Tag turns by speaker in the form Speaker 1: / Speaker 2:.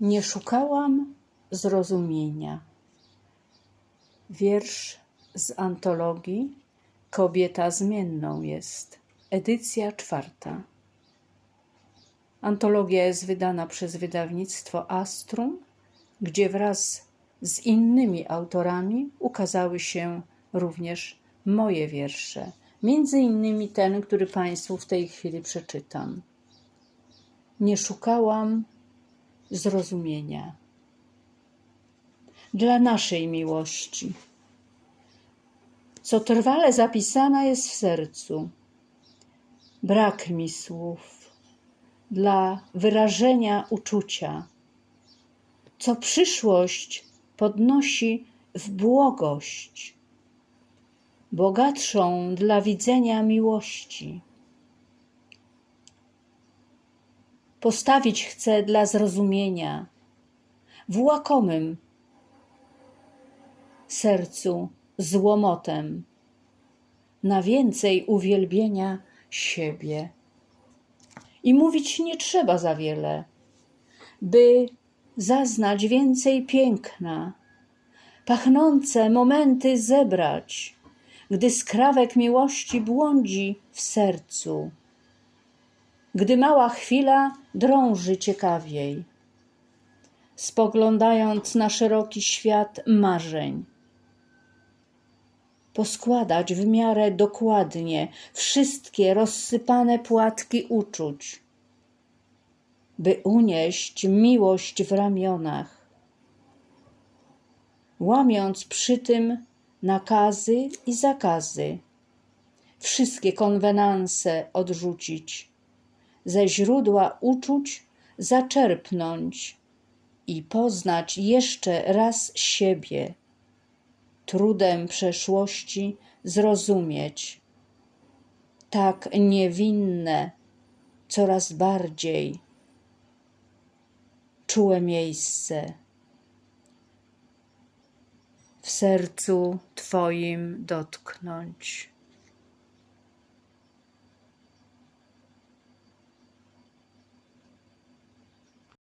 Speaker 1: Nie szukałam zrozumienia. Wiersz z antologii Kobieta zmienną jest. Edycja czwarta. Antologia jest wydana przez wydawnictwo Astrum, gdzie wraz z innymi autorami ukazały się również moje wiersze, między innymi ten, który Państwu w tej chwili przeczytam. Nie szukałam zrozumienia dla naszej miłości, co trwale zapisana jest w sercu. Brak mi słów dla wyrażenia uczucia, co przyszłość podnosi w błogość, bogatszą dla widzenia miłości. Postawić chcę dla zrozumienia w łakomym sercu z łomotem na więcej uwielbienia siebie. I mówić nie trzeba za wiele, by zaznać więcej piękna, pachnące momenty zebrać, gdy skrawek miłości błądzi w sercu, gdy mała chwila drąży ciekawiej, spoglądając na szeroki świat marzeń. Poskładać w miarę dokładnie wszystkie rozsypane płatki uczuć, by unieść miłość w ramionach, łamiąc przy tym nakazy i zakazy, wszystkie konwenanse odrzucić, ze źródła uczuć zaczerpnąć i poznać jeszcze raz siebie trudem przeszłości zrozumieć. Tak niewinne, coraz bardziej czułe miejsce w sercu Twoim dotknąć.